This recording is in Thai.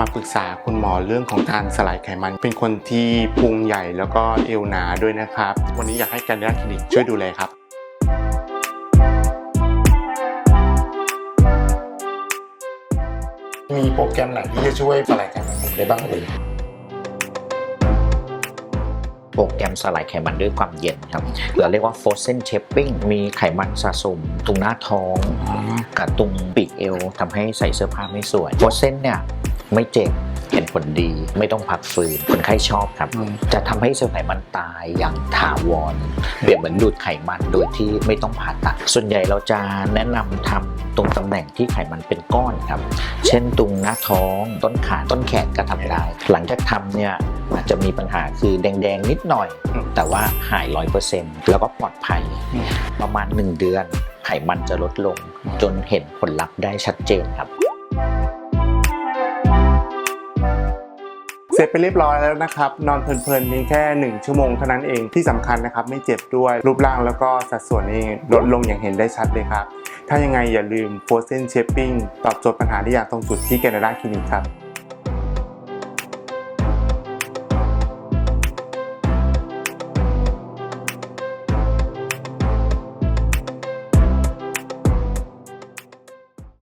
มาปรึกษาคุณหมอเรื่องของการสลายไขมัน เป็นคนที่พุงใหญ่แล้วก็เอวหนาด้วยนะครับ วันนี้อยากให้การด้านคลินิกช่วยดูแลครับมีโปรแกรมไหนที่จะช่วยสลายไขมันผมได้บ้างเอ่ยโปรแกรมสลายไขมันด้วยความเย็นครับเราเรียกว่า frozen shaping มีไขมันสะสมตรงหน้าท้องกับตรงปีกเอวทำให้ใส่เสื้อผ้าไม่สวย frozen เนี่ย ไม่เจ็บเห็นผลดีไม่ต้องพักฟื้นคนไข้ชอบครับอืมจะทำให้เซลล์ไขมันตายอย่างถาวรเปรียบเหมือนดูดไขมันโดยที่ไม่ต้องผ่าตัด ส่วนใหญ่เราจะแนะนำทำตรงตำแหน่งที่ไขมันเป็นก้อนครับ เช่นตรงหน้าท้องต้นขาต้นแขนก็ทำได้ หลังจากทำเนี่ยอาจจะมีปัญหาคือแดงๆนิดหน่อยอืมแต่ว่าหายร้อยเปอร์เซ็นต์แล้วก็ปลอดภัยอืมประมาณ 1 เดือนไขมันจะลดลง จนเห็นผลลัพธ์ได้ชัดเจนครับ เสร็จไปเรียบร้อยแล้วนะครับ นอนเพลินๆเพียงแค่ 1 ชั่วโมงเท่านั้นเองที่สำคัญนะครับ ไม่เจ็บด้วยรูปร่างแล้วก็สัดส่วนนี่ลดลงอย่างเห็นได้ชัดเลยครับ ถ้ายังไงอย่าลืม Frozen Shaping ตอบโจทย์ปัญหาที่อยากตรงจุดที่แคนาดาคลินิกครับ